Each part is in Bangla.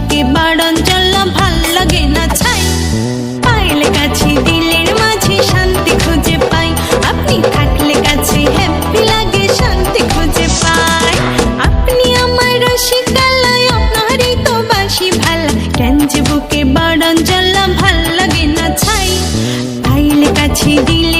বুকে বাড়ন চল্লা ভালো লাগে না ছাই। পাইলে কাছে, দিলের মাঝে শান্তি খুঁজে পাই। আপনি থাকলে কাছে হ্যাপি লাগে, শান্তি খুঁজে পাই। আপনি আমার রসিকালয় আপনারই তো বাসি ভালা। কেন যে বুকে বাড়ন চল্লা ভালো লাগে না ছাই। পাইলে কাছে, দিলের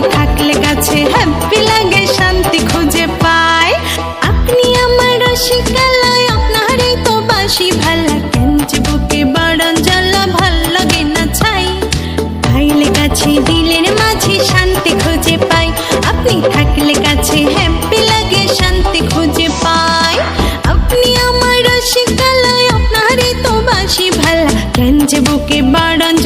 থাকলে হ্যাপি লাগে, শান্তি খুঁজে পাই। আপনি আমার রসিকালয়, আপনারই তো বাসি ভালা। যে বুকে বাড়ন জ্বালা ভালো লাগে না ছাই। দিলের মাঝে শান্তি খুঁজে পাই। আপনি থাকলে কাছে হ্যাপি লাগে, শান্তি খুঁজে পাই। আপনি আমার রসিকালয়, আপনারই তো বাসি ভালা। যে বুকে বাড়ন